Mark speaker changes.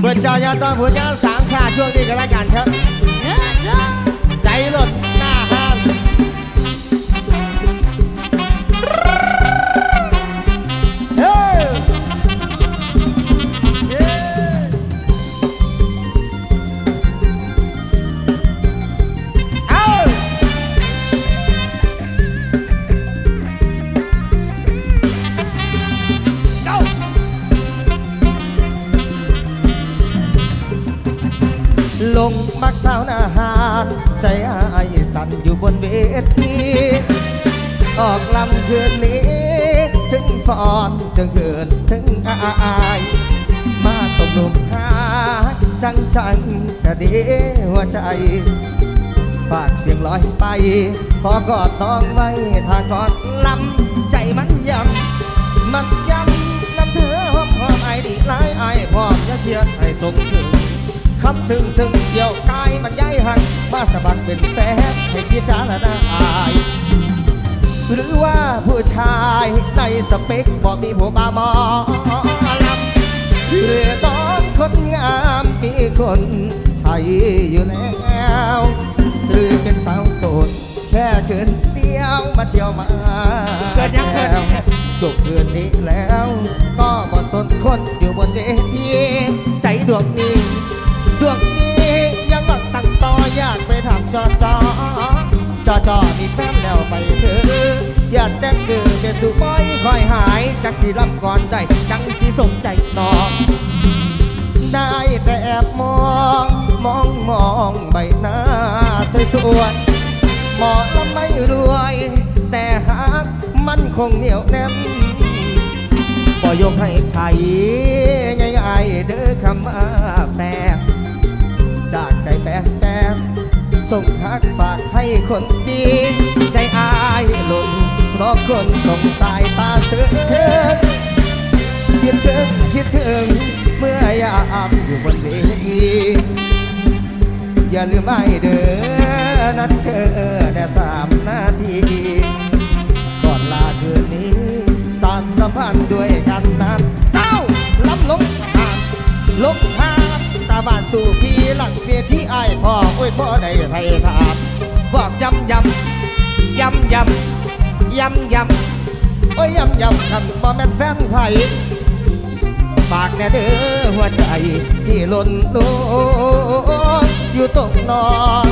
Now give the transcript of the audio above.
Speaker 1: เปิดจอยอตอนหัวเจ้าสามชาช่วงนี้กันแล้วกันครับ ลงมักสาวนาหารใจอายสั่นอยู่บนเวทีออกลำคืนนี้ถึงฟอนถึงเกินถึงอายมาตกหลุมหาจังจังๆแต่ดีหัวใจ ฝากเสียงลอยไปขอกอดน้องไว้ถ้ากอดลำใจมันยำมันยำน้ำเธอหอมหอมไอดีหลายไอพร้อมจะเทียนให้สมถึงคำซึ้งซึ้งเกี่ยวกายมันย้ายหันมาสะบัดเป็นแฟนให้พิจารณาอายหรือว่าผู้ชายในสเปคบอกมีผัวบาหมอลำหรือต้องคนงามมีคนใช่อยู่แล้ว หรือเป็นสาวโสดแค่คืนเดียวมาเที่ยวมา
Speaker 2: เกิดยังเกิด
Speaker 1: แซวจบคืนนี้แล้ว ก็บ่สนคนอยู่ จอจอจอจอมีแฟนแล้วไปเถอะอย่าแต่งเกิดเป็นสุบอยคอยหายจักสีรับก่อนได้จังสีสมใจนอได้แต่แอบมองมองมองใบหน้าสวยสวยหมอลำไม่รวย แต่หากมันคงเหนียวแน่นบ่ยกให้ใครง่ายๆเด้อคำว่าแฟน ส่งทักฝากให้คนดี ใจอายหล่นเพราะคนส่งสายตาเสือคิดถึงคิดถึง เมื่อยามอยู่บนเวทีอย่าลืมไม่เด้อนัดเจอแค่สามนาที ก่อนลาคืนนี้สานสัมพันธ์ด้วย ยพ่อได้ไทยถามบอกยำยำยำยำยำยำโอ้ยยำยำคันบ่แม่นแฟนไทยปากแน่เด้อหัวใจที่หล่นโลนอยู่ตรงนอน